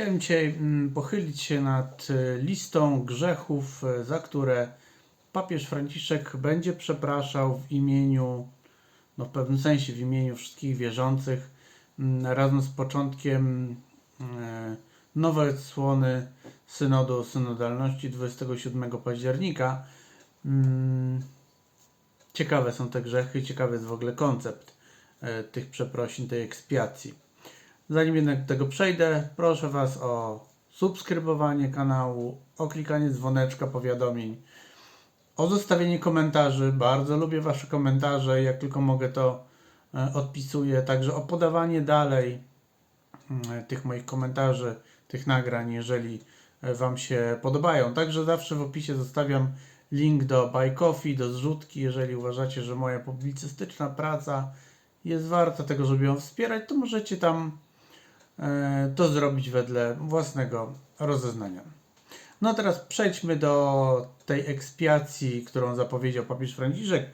Chciałem dzisiaj mm, pochylić się nad e, listą grzechów, e, za które papież Franciszek będzie przepraszał w imieniu, no w pewnym sensie w imieniu wszystkich wierzących, mm, razem z początkiem e, nowej odsłony synodu synodalności 27 października. Mm, Ciekawe są te grzechy, ciekawy jest w ogóle koncept tych przeprosin, tej ekspiacji. Zanim jednak do tego przejdę, proszę Was o subskrybowanie kanału, o klikanie dzwoneczka powiadomień, o zostawienie komentarzy. Bardzo lubię Wasze komentarze, jak tylko mogę to e, odpisuję. Także o podawanie dalej mm, tych moich komentarzy, tych nagrań, jeżeli e, Wam się podobają. Także zawsze w opisie zostawiam link do Buy Coffee, do zrzutki. Jeżeli uważacie, że moja publicystyczna praca jest warta tego, żeby ją wspierać, to możecie tam e, to zrobić wedle własnego rozeznania. No teraz przejdźmy do tej ekspiacji, którą zapowiedział papież Franciszek.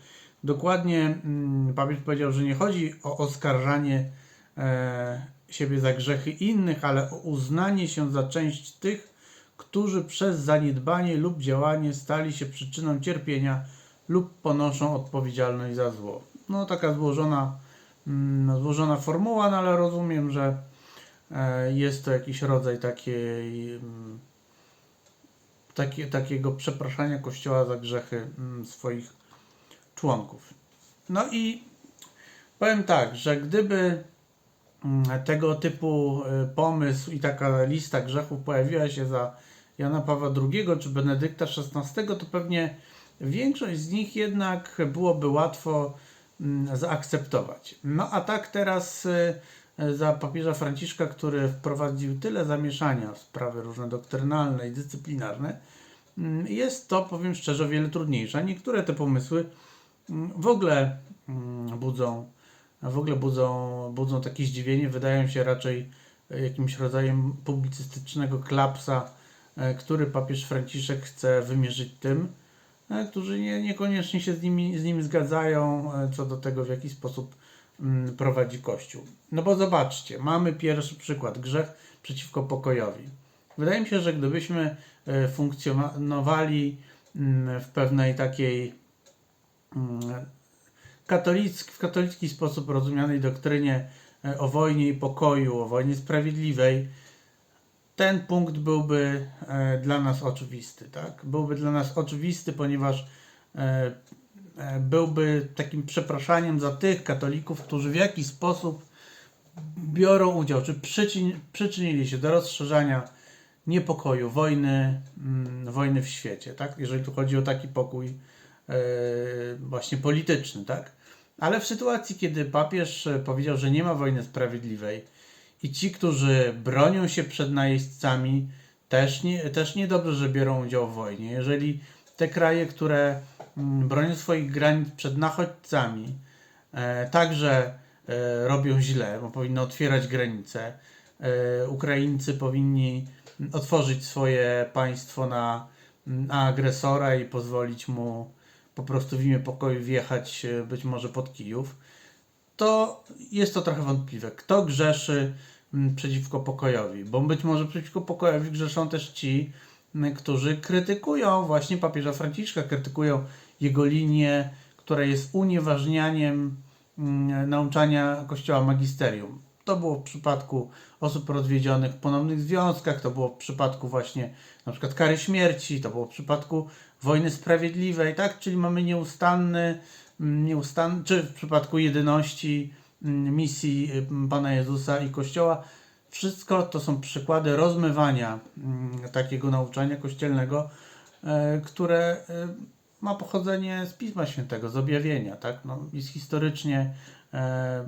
Dokładnie mm, papież powiedział, że nie chodzi o oskarżanie e, siebie za grzechy innych, ale o uznanie się za część tych, którzy przez zaniedbanie lub działanie stali się przyczyną cierpienia lub ponoszą odpowiedzialność za zło. No taka złożona, mm, złożona formuła, no ale rozumiem, że e, jest to jakiś rodzaj takiej, mm, takie, takiego przepraszania Kościoła za grzechy mm, swoich członków. No i powiem tak, że gdyby mm, tego typu y, pomysł i taka lista grzechów pojawiła się za Jana Pawła II czy Benedykta XVI, to pewnie większość z nich jednak byłoby łatwo zaakceptować. No a tak teraz y, za papieża Franciszka, który wprowadził tyle zamieszania w sprawy różne doktrynalne i dyscyplinarne, mm, jest to, powiem szczerze, o wiele trudniejsze. Niektóre te pomysły mm, w ogóle mm, budzą, w ogóle budzą, budzą takie zdziwienie, wydają się raczej jakimś rodzajem publicystycznego klapsa, e, który papież Franciszek chce wymierzyć tym, e, którzy nie, niekoniecznie się z, nimi, z nim zgadzają e, co do tego, w jaki sposób prowadzi Kościół. No bo zobaczcie, mamy pierwszy przykład, grzech przeciwko pokojowi. Wydaje mi się, że gdybyśmy e, funkcjonowali mm, w pewnej takiej mm, katolicki, w katolicki sposób rozumianej doktrynie e, o wojnie i pokoju, o wojnie sprawiedliwej, ten punkt byłby e, dla nas oczywisty, tak? Byłby dla nas oczywisty, ponieważ byłby takim przepraszaniem za tych katolików, którzy w jakiś sposób biorą udział, czy przyczyn, przyczynili się do rozszerzania niepokoju, wojny, mm, wojny w świecie, tak? Jeżeli tu chodzi o taki pokój e, właśnie polityczny, tak? Ale w sytuacji, kiedy papież e, powiedział, że nie ma wojny sprawiedliwej i ci, którzy bronią się przed najeźdźcami, też, nie, też niedobrze, że biorą udział w wojnie. Jeżeli te kraje, które bronią swoich granic przed nachodźcami, e, także e, robią źle, bo powinny otwierać granice. E, Ukraińcy powinni otworzyć swoje państwo na, na agresora i pozwolić mu po prostu w imię pokoju wjechać być może pod Kijów, to jest to trochę wątpliwe. Kto grzeszy mm, przeciwko pokojowi? Bo być może przeciwko pokojowi grzeszą też ci, którzy krytykują właśnie papieża Franciszka, krytykują jego linię, która jest unieważnianiem mm, nauczania Kościoła magisterium. To było w przypadku osób rozwiedzionych w ponownych związkach, to było w przypadku właśnie na przykład kary śmierci, to było w przypadku wojny sprawiedliwej, tak? Czyli mamy nieustanny, mm, nieustanny czy w przypadku jedyności mm, misji Pana Jezusa i Kościoła. Wszystko to są przykłady rozmywania takiego nauczania kościelnego, e, które e, ma pochodzenie z Pisma Świętego, z objawienia, tak? No, jest historycznie e,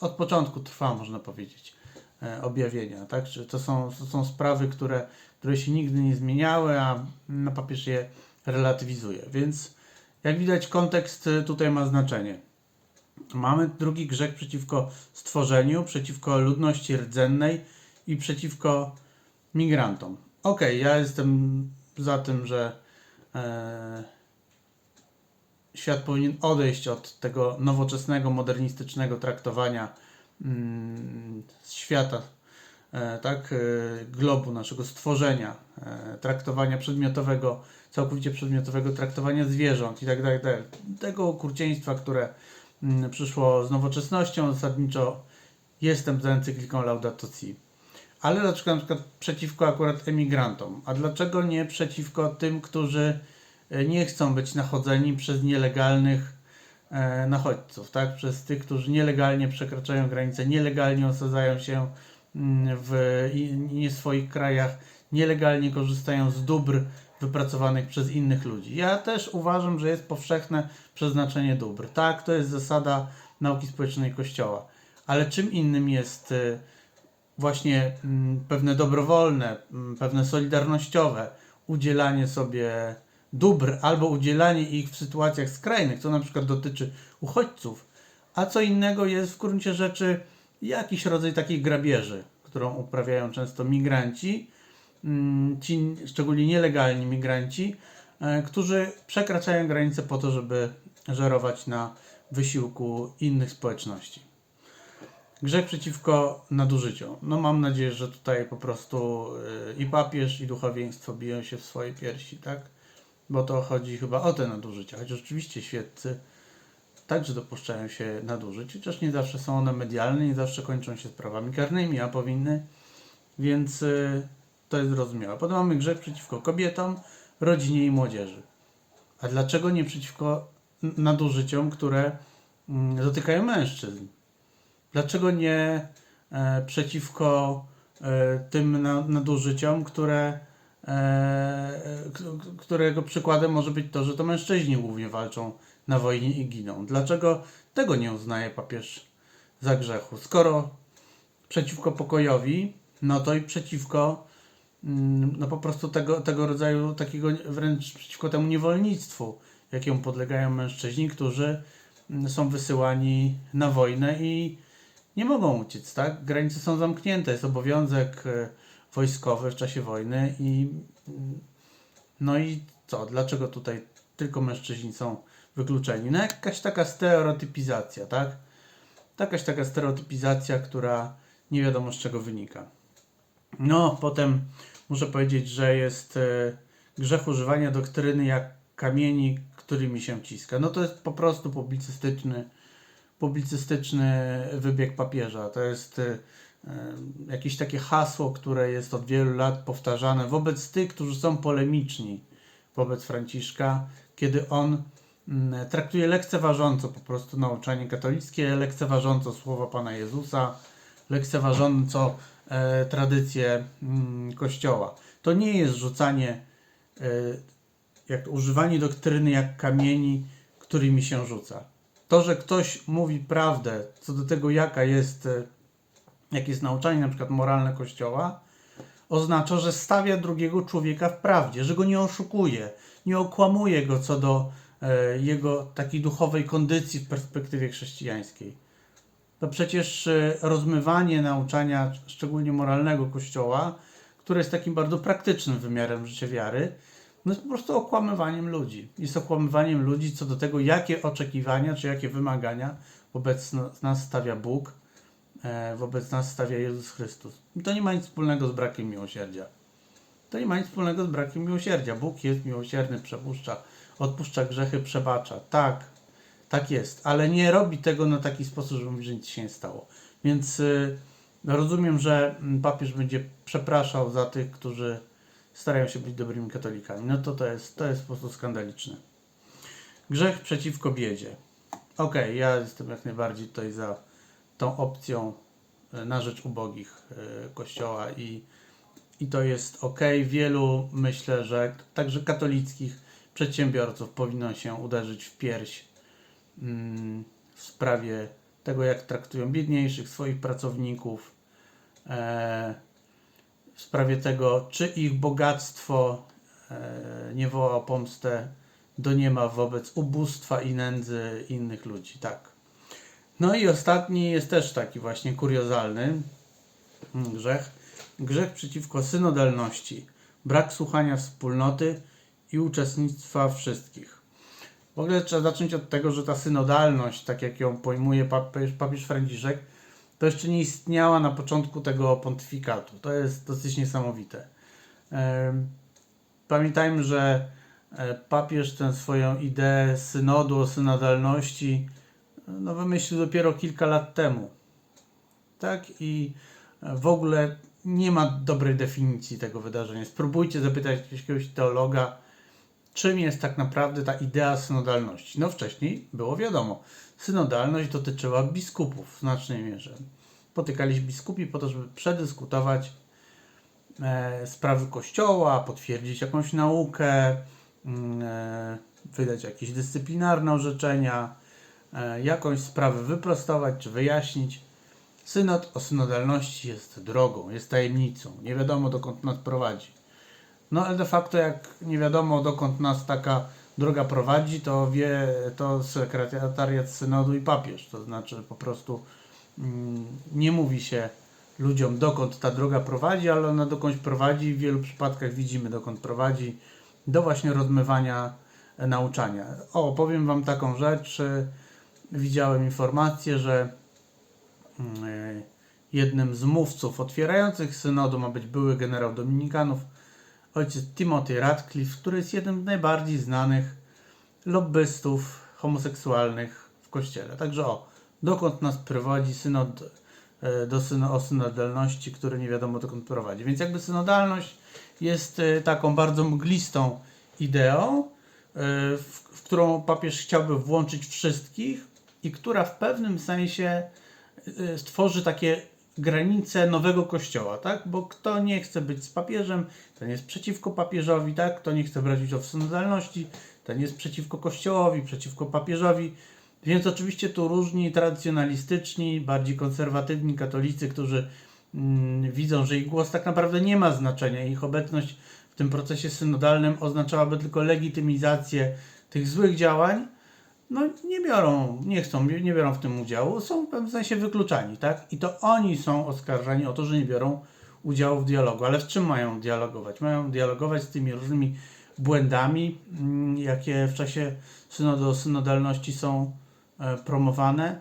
od początku trwa, można powiedzieć, e, objawienia, tak? Czy to są, to są sprawy, które, które się nigdy nie zmieniały, a na papież je relatywizuje. Więc jak widać, kontekst e, tutaj ma znaczenie. Mamy drugi grzech przeciwko stworzeniu, przeciwko ludności rdzennej i przeciwko migrantom. Okej, ja jestem za tym, że świat powinien odejść od tego nowoczesnego, modernistycznego traktowania mm, świata e, tak, e, globu, naszego stworzenia, e, traktowania przedmiotowego, całkowicie przedmiotowego traktowania zwierząt i tak dalej, tak dalej. Tego okrucieństwa, które mm, przyszło z nowoczesnością, zasadniczo jestem za encykliką Laudato Si. Ale dlaczego na przykład przeciwko akurat emigrantom? A dlaczego nie przeciwko tym, którzy e, nie chcą być nachodzeni przez nielegalnych e, nachodźców, tak? Przez tych, którzy nielegalnie przekraczają granice, nielegalnie osadzają się mm, w nie swoich krajach, nielegalnie korzystają z dóbr wypracowanych przez innych ludzi. Ja też uważam, że jest powszechne przeznaczenie dóbr. Tak, to jest zasada nauki społecznej Kościoła. Ale czym innym jest y, właśnie mm, pewne dobrowolne, mm, pewne solidarnościowe udzielanie sobie dóbr albo udzielanie ich w sytuacjach skrajnych, co na przykład dotyczy uchodźców, a co innego jest w gruncie rzeczy jakiś rodzaj takiej grabieży, którą uprawiają często migranci, mm, ci szczególnie nielegalni migranci, e, którzy przekraczają granice po to, żeby żerować na wysiłku innych społeczności. Grzech przeciwko nadużyciom. No mam nadzieję, że tutaj po prostu y, i papież, i duchowieństwo biją się w swoje piersi, tak? Bo to chodzi chyba o te nadużycia. Chociaż oczywiście świeccy także dopuszczają się nadużyć, chociaż nie zawsze są one medialne, nie zawsze kończą się sprawami karnymi, a powinny, więc y, to jest zrozumiałe. Potem mamy grzech przeciwko kobietom, rodzinie i młodzieży. A dlaczego nie przeciwko nadużyciom, które mm, dotykają mężczyzn? Dlaczego nie e, przeciwko e, tym na, nadużyciom, które, e, którego przykładem może być to, że to mężczyźni głównie walczą na wojnie i giną? Dlaczego tego nie uznaje papież za grzechu? Skoro przeciwko pokojowi, no to i przeciwko mm, no po prostu tego, tego rodzaju, takiego wręcz przeciwko temu niewolnictwu, jakiemu podlegają mężczyźni, którzy mm, są wysyłani na wojnę i nie mogą uciec, tak? Granice są zamknięte, jest obowiązek e, wojskowy w czasie wojny i mm, no i co? Dlaczego tutaj tylko mężczyźni są wykluczeni? No jakaś taka stereotypizacja, tak? Jakaś taka stereotypizacja, która nie wiadomo z czego wynika. No, potem muszę powiedzieć, że jest e, grzech używania doktryny jak kamieni, którymi się ciska. No to jest po prostu publicystyczny publicystyczny wybieg papieża. To jest y, y, jakieś takie hasło, które jest od wielu lat powtarzane wobec tych, którzy są polemiczni wobec Franciszka, kiedy on mm, traktuje lekceważąco po prostu nauczanie katolickie, lekceważąco słowa Pana Jezusa, lekceważąco e, tradycję mm, Kościoła. To nie jest rzucanie, e, jak używanie doktryny jak kamieni, którymi się rzuca to, że ktoś mówi prawdę co do tego, jaka jest, e, jakie jest nauczanie na przykład moralne Kościoła, oznacza, że stawia drugiego człowieka w prawdzie, że go nie oszukuje, nie okłamuje go co do e, jego takiej duchowej kondycji w perspektywie chrześcijańskiej. To przecież e, rozmywanie nauczania, szczególnie moralnego Kościoła, które jest takim bardzo praktycznym wymiarem życia wiary, no jest po prostu okłamywaniem ludzi. Jest okłamywaniem ludzi co do tego, jakie oczekiwania czy jakie wymagania wobec no- nas stawia Bóg, e, wobec nas stawia Jezus Chrystus. I to nie ma nic wspólnego z brakiem miłosierdzia. To nie ma nic wspólnego z brakiem miłosierdzia. Bóg jest miłosierny, przepuszcza, odpuszcza grzechy, przebacza. Tak, tak jest, ale nie robi tego na taki sposób, żeby że nic się nie stało. Więc y, rozumiem, że mm, papież będzie przepraszał za tych, którzy starają się być dobrymi katolikami. No to to jest, to jest po prostu skandaliczne. Grzech przeciwko biedzie. Okej, ja jestem jak najbardziej tutaj za tą opcją e, na rzecz ubogich e, Kościoła i, i to jest ok. Wielu myślę, że także katolickich przedsiębiorców powinno się uderzyć w pierś mm, w sprawie tego, jak traktują biedniejszych swoich pracowników. W sprawie tego, czy ich bogactwo e, nie woła o pomstę do niema wobec ubóstwa i nędzy innych ludzi. Tak. No i ostatni jest też taki właśnie kuriozalny mm, grzech. Grzech przeciwko synodalności. Brak słuchania wspólnoty i uczestnictwa wszystkich. W ogóle trzeba zacząć od tego, że ta synodalność, tak jak ją pojmuje papież, papież Franciszek, to jeszcze nie istniała na początku tego pontyfikatu. To jest dosyć niesamowite. Em, Pamiętajmy, że e, papież tę swoją ideę synodu o synodalności e, no, wymyślił dopiero kilka lat temu. Tak? I e, w ogóle nie ma dobrej definicji tego wydarzenia. Spróbujcie zapytać jakiegoś teologa, czym jest tak naprawdę ta idea synodalności. No wcześniej było wiadomo, synodalność dotyczyła biskupów w znacznej mierze. Potykali się biskupi po to, żeby przedyskutować e, sprawy kościoła, potwierdzić jakąś naukę, mm, e, wydać jakieś dyscyplinarne orzeczenia, e, jakąś sprawę wyprostować czy wyjaśnić. Synod o synodalności jest drogą, jest tajemnicą. Nie wiadomo dokąd nas prowadzi. No ale de facto jak nie wiadomo dokąd nas taka droga prowadzi, to wie to sekretariat synodu i papież. To znaczy po prostu mm, nie mówi się ludziom dokąd ta droga prowadzi, ale ona dokądś prowadzi. W wielu przypadkach widzimy dokąd prowadzi. Do właśnie rozmywania e, nauczania. O, powiem Wam taką rzecz. Widziałem informację, że mm, e, jednym z mówców otwierających synodu ma być były generał Dominikanów, ojciec Timothy Radcliffe, który jest jednym z najbardziej znanych lobbystów homoseksualnych w kościele. Także o, dokąd nas prowadzi synod e, do syno, o synodalności, który nie wiadomo dokąd prowadzi. Więc jakby synodalność jest e, taką bardzo mglistą ideą, e, w, w którą papież chciałby włączyć wszystkich i która w pewnym sensie stworzy takie granice nowego kościoła, tak? Bo kto nie chce być z papieżem, ten jest przeciwko papieżowi, tak? Kto nie chce brać udziału w synodalności, ten jest przeciwko kościołowi, przeciwko papieżowi. Więc oczywiście tu różni tradycjonalistyczni, bardziej konserwatywni katolicy, którzy mm, widzą, że ich głos tak naprawdę nie ma znaczenia. Ich obecność w tym procesie synodalnym oznaczałaby tylko legitymizację tych złych działań, no nie biorą, nie chcą, nie biorą w tym udziału, są w pewnym sensie wykluczani, tak? I to oni są oskarżani o to, że nie biorą udziału w dialogu. Ale w czym mają dialogować? Mają dialogować z tymi różnymi błędami, mm, jakie w czasie synodalności są e, promowane.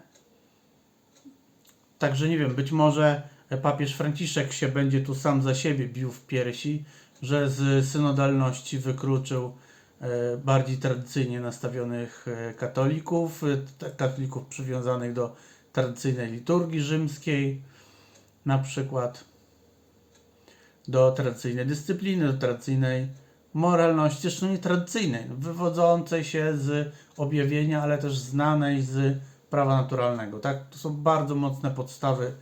Także nie wiem, być może papież Franciszek się będzie tu sam za siebie bił w piersi, że z synodalności wykluczył bardziej tradycyjnie nastawionych e, katolików, e, katolików przywiązanych do tradycyjnej liturgii rzymskiej, na przykład do tradycyjnej dyscypliny, do tradycyjnej moralności, zresztą nie tradycyjnej, no, wywodzącej się z objawienia, ale też znanej z prawa naturalnego. Tak? To są bardzo mocne podstawy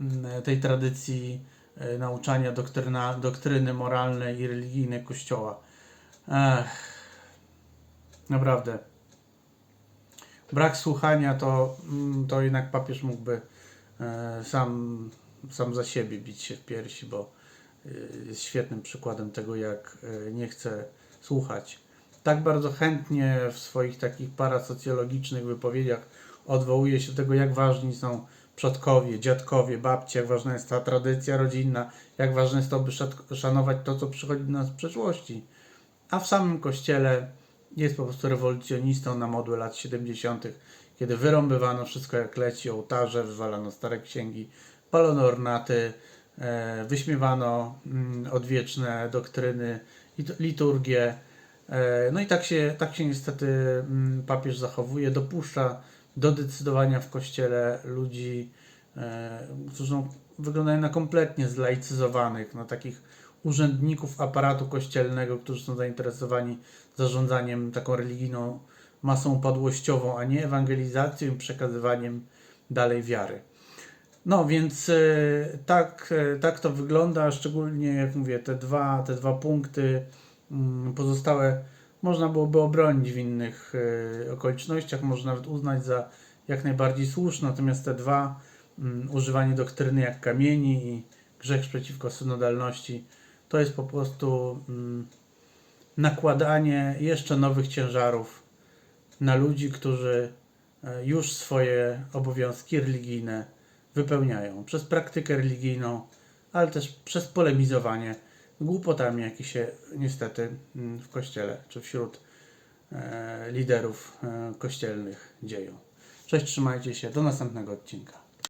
mm, tej tradycji e, nauczania doktryna, doktryny moralnej i religijnej Kościoła. Ech, naprawdę. Brak słuchania to, mm, to jednak papież mógłby e, sam, sam za siebie bić się w piersi, bo e, jest świetnym przykładem tego, jak e, nie chce słuchać. Tak bardzo chętnie w swoich takich parasocjologicznych wypowiedziach odwołuje się do tego, jak ważni są przodkowie, dziadkowie, babcie, jak ważna jest ta tradycja rodzinna, jak ważne jest to, by szanować to, co przychodzi do nas z przeszłości. A w samym kościele jest po prostu rewolucjonistą na modłę lat 70., kiedy wyrąbywano wszystko jak leci, ołtarze, wywalano stare księgi, palono ornaty, e, wyśmiewano mm, odwieczne doktryny, lit- liturgię. E, no i tak się, tak się niestety mm, papież zachowuje, dopuszcza do decydowania w kościele ludzi, e, którzy wyglądają na kompletnie zlaicyzowanych, na takich urzędników aparatu kościelnego, którzy są zainteresowani zarządzaniem taką religijną masą upadłościową, a nie ewangelizacją i przekazywaniem dalej wiary. No więc e, tak, e, tak to wygląda, szczególnie jak mówię, te dwa, te dwa punkty mm, pozostałe można byłoby obronić w innych e, okolicznościach, można nawet uznać za jak najbardziej słuszne, natomiast te dwa, mm, używanie doktryny jak kamieni i grzech przeciwko synodalności, to jest po prostu mm, nakładanie jeszcze nowych ciężarów na ludzi, którzy e, już swoje obowiązki religijne wypełniają przez praktykę religijną, ale też przez polemizowanie głupotami, jakie się niestety mm, w kościele czy wśród e, liderów e, kościelnych dzieją. Cześć, trzymajcie się, do następnego odcinka.